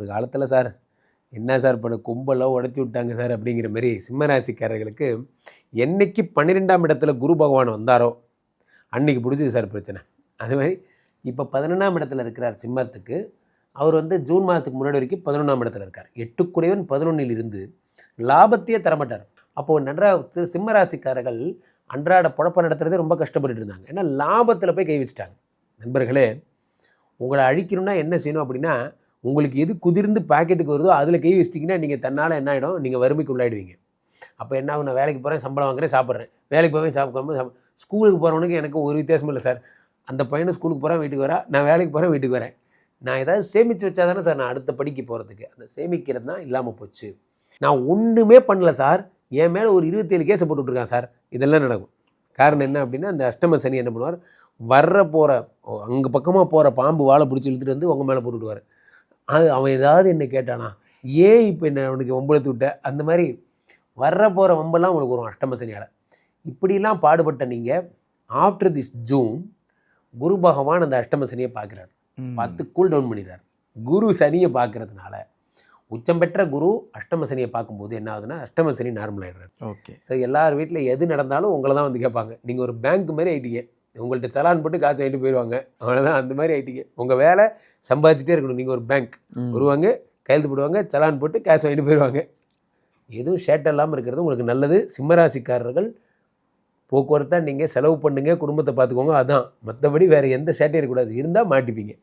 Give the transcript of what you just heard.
ஒரு காலத்தில் சார் என்ன சார் பண்ண கும்பலாக உடைச்சி விட்டாங்க சார் அப்படிங்கிற மாதிரி சிம்மராசிக்காரர்களுக்கு என்னைக்கு பன்னிரெண்டாம் இடத்துல குரு பகவான் வந்தாரோ அன்னைக்கு பிடிச்சிது சார் பிரச்சனை. அது மாதிரி இப்போ பதினொன்றாம் இடத்துல இருக்கிறார் சிம்மத்துக்கு அவர் வந்து ஜூன் மாதத்துக்கு முன்னாடி வரைக்கும் பதினொன்றாம் இடத்துல இருக்கார். எட்டுக்குறைவன் பதினொன்றில் இருந்து லாபத்தையே தரமாட்டார். அப்போது நன்றா சிம்மராசிக்காரர்கள் அன்றாட புழப்ப நடத்துறதே ரொம்ப கஷ்டப்பட்டுட்டு இருந்தாங்க. ஏன்னா லாபத்தில் போய் கை வச்சுட்டாங்க. நண்பர்களே உங்களை அழிக்கணும்னா என்ன செய்யணும் அப்படின்னா உங்களுக்கு எது குதிர்ந்து பாக்கெட்டுக்கு வருதோ அதில் கை வச்சிட்டிங்கன்னா நீங்கள் தன்னால் என்ன ஆகிடும் நீங்கள் வறுமைக்கு உள்ளாயிடுவீங்க. அப்போ என்ன ஆகும்? நான் வேலைக்கு போகிறேன் சம்பளம் வாங்குறேன் சாப்பிட்றேன். வேலைக்கு போவேன் சாப்பிடாம ஸ்கூலுக்கு போகிறவனுக்கு எனக்கு ஒரு வித்தியாசமும் இல்லை சார். அந்த பையனும் ஸ்கூலுக்கு போகிறேன் வீட்டுக்கு வரா நான் வேலைக்கு போகிறேன் வீட்டுக்கு வரேன். நான் ஏதாவது சேமித்து வச்சா தானே சார் நான் அடுத்த படிக்கு போகிறதுக்கு அந்த சேமிக்கிறது தான் இல்லாமல் போச்சு. நான் ஒன்றுமே பண்ணல சார். என் மேலே ஒரு இருபத்தேழு கேஸை போட்டுட்ருக்கான் சார். இதெல்லாம் நடக்கும். காரணம் என்ன அப்படின்னா அந்த அஷ்டம சனி என்ன பண்ணுவார்? வர்ற போகிற அங்கே பக்கமாக போகிற பாம்பு வாழை பிடிச்சி இழுத்துட்டு வந்து உங்கள் மேலே போட்டுவிடுவார். அது அவன் ஏதாவது என்ன கேட்டானா ஏன் இப்போ என்ன அவனுக்கு வம்பளத்து விட்ட அந்த மாதிரி வர்ற போகிற வம்பெல்லாம் உங்களுக்கு வரும் அஷ்டம சனியால். இப்படிலாம் பாடுபட்ட நீங்கள் ஆஃப்டர் திஸ் ஜூன் குரு பகவான் அந்த அஷ்டம சனியை பார்க்குறாரு. பார்த்து கூல் டவுன் பண்ணிடுறார். குரு சனியை பார்க்கறதுனால உச்சம் பெற்ற குரு அஷ்டம சனியை பார்க்கும்போது என்ன ஆகுதுன்னா அஷ்டம சனி நார்மல் ஆயிடுறாரு. ஓகே. ஸோ எல்லார் வீட்டில் எது நடந்தாலும் உங்களை தான் வந்து கேட்பாங்க. நீங்கள் ஒரு பேங்க் மாதிரி ஆயிட்டீங்க. உங்கள்கிட்ட சலான் போட்டு காசு வாங்கிட்டு போயிடுவாங்க அவ்வளோதான் அந்த மாதிரி ஆயிட்டீங்க. உங்கள் வேலை சம்பாதிச்சுட்டே இருக்கணும். நீங்கள் ஒரு பேங்க் வருவாங்க கையெழுத்து போடுவாங்க சலான் போட்டு காசு வாங்கிட்டு போயிடுவாங்க எதுவும் ஷேட் இல்லாமல் இருக்கிறது உங்களுக்கு நல்லது. சிம்மராசிக்காரர்கள் போக்குவரத்தாக நீங்கள் செலவு பண்ணுங்க குடும்பத்தை பார்த்துக்கோங்க. அதான். மற்றபடி வேறு எந்த சேட்டையும் இருக்கக்கூடாது. இருந்தால் மாட்டிப்பீங்க.